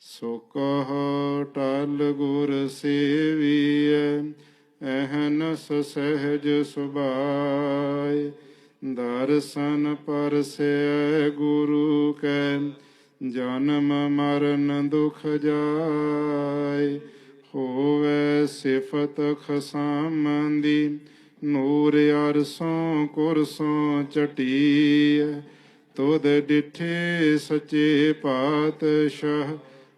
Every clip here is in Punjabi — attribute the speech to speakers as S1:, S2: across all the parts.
S1: ਸੋ ਕਹ ਟਲ ਗੁਰ ਸੇਵੀਐ ਅਹਨਸ ਸਹਿਜ ਸੁਭਾਏ ਦਰਸ਼ਨ ਪਰਸੈ ਗੁਰੂ ਕੈ, ਜਨਮ ਮਰਨ ਦੁਖ ਜਾਏ ਹੋਵੇ ਸਿਫਤ ਖਸਾਮੰਦੀ, ਨੂਰ ਅਰਸੋਂ ਕੁਰਸੋਂ ਚਟੀ ਤੁਧ ਡਿਠੇ ਸੱਚੇ ਪਾਤਸ਼ਾਹ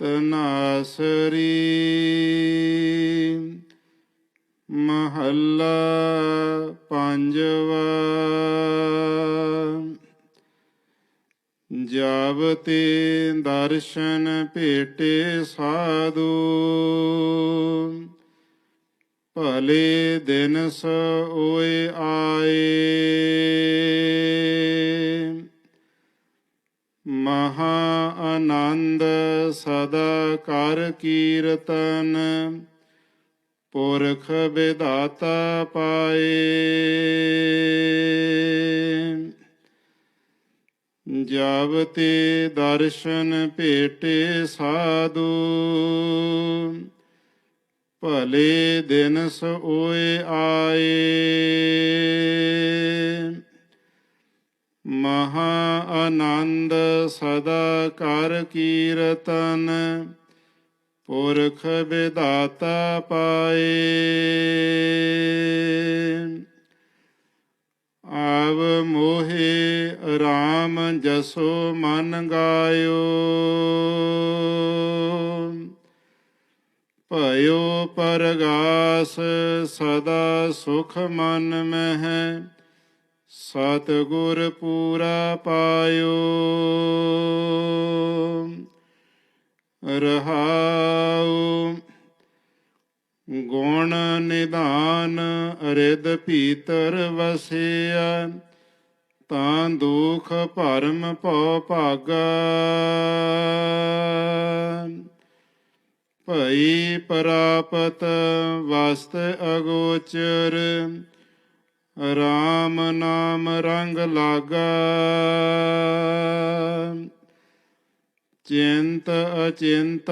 S1: ਤਨਾਸਰੀ ਮਹੱਲਾ ਪੰਜਵਾ ਜਬ ਤੇ ਦਰਸ਼ਨ ਭੇਟੇ ਸਾਧੂ ਭਲੇ ਦਿਨ ਸ ਆਏ ਮਹਾ ਆਨੰਦ ਸਦਾ ਕਰ ਕੀਰਤਨ, ਪੁਰਖ ਵਿਦਾਤਾ ਪਾਏ। ਜਬ ਤੇ ਦਰਸ਼ਨ ਭੇਟੇ ਸਾਧੂ, ਭਲੇ ਦਿਨ ਸੋਏ ਆਏ। ਮਹਾ ਆਨੰਦ ਸਦਾ ਕਰ ਕੀਰਤਨ, ਪੁਰਖ ਵਿਦਾਤਾ ਪਾਏ। ਆਵ ਮੋਹੇ RAM ਜਸੋ ਮਨ ਗਾਇਓ। ਭਇਓ ਪਰਗਾਸ ਸਦਾ ਸੁਖ ਮਨ ਮਹਿ। ਸਤਗੁਰ ਪੂਰਾ ਪਾਇਓ। ਰਹਾਉ ਗੁਣ ਨਿਧਾਨ ਰਿਦ ਭੀਤਰ ਵਸਿਆ, ਤਾਂ ਦੁਖ ਭਰਮ ਭਉ ਭਾਗਾ। ਭਈ ਪ੍ਰਾਪਤ ਵਸਤ ਅਗੋਚਰ RAM ਨਾਮ ਰੰਗ ਲਾਗਾ। ਚਿੰਤ ਅਚਿੰਤ,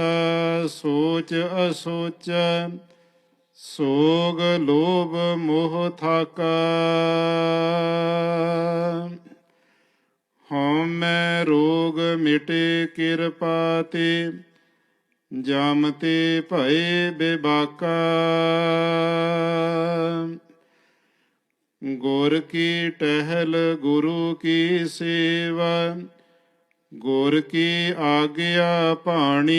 S1: ਸੋਚ ਅਸੋਚ, ਸੋਗ ਲੋਭ ਮੋਹ ਥਾਕਾ। ਹਉਮੈ ਰੋਗ ਮਿਟੇ ਕਿਰਪਾ ਤੇ, ਜਮ ਤੇ ਭਏ ਬੇਬਾਕਾ। ਗੁਰ ਕੀ ਟਹਿਲ ਗੁਰੂ ਕੀ ਸੇਵਾ, ਗੁਰ ਕੀ ਆਗਿਆ ਪਾਣੀ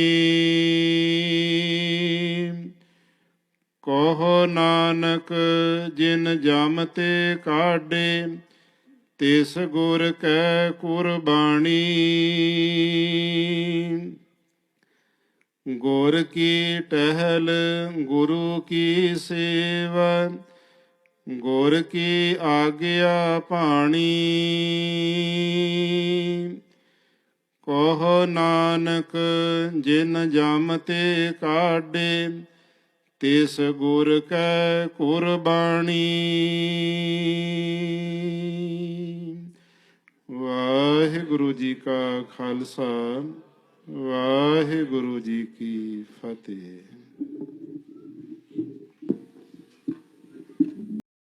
S1: ਕਹੋ ਨਾਨਕ ਜਿਨ ਜਮ ਤੇ ਕਾਢੇ, ਤਿਸ ਗੁਰ ਕੈ ਕੁਰਬਾਨੀ ਗੁਰ ਕੀ ਟਹਿਲ ਗੁਰੂ ਕੀ ਸੇਵਾ ਗੁਰ ਕੀ ਆਗਿਆ ਪਾਣੀ ਕੋ ਨਾਨਕ ਜਿਨ ਜਮ ਤੇ ਕਾਢੇ, ਤਿਸ ਗੁਰ ਕੈ ਕੁਰਬਾਨੀ ਵਾਹਿਗੁਰੂ ਜੀ ਕਾ ਖਾਲਸਾ, ਵਾਹਿਗੁਰੂ ਜੀ ਕੀ ਫਤਿਹ।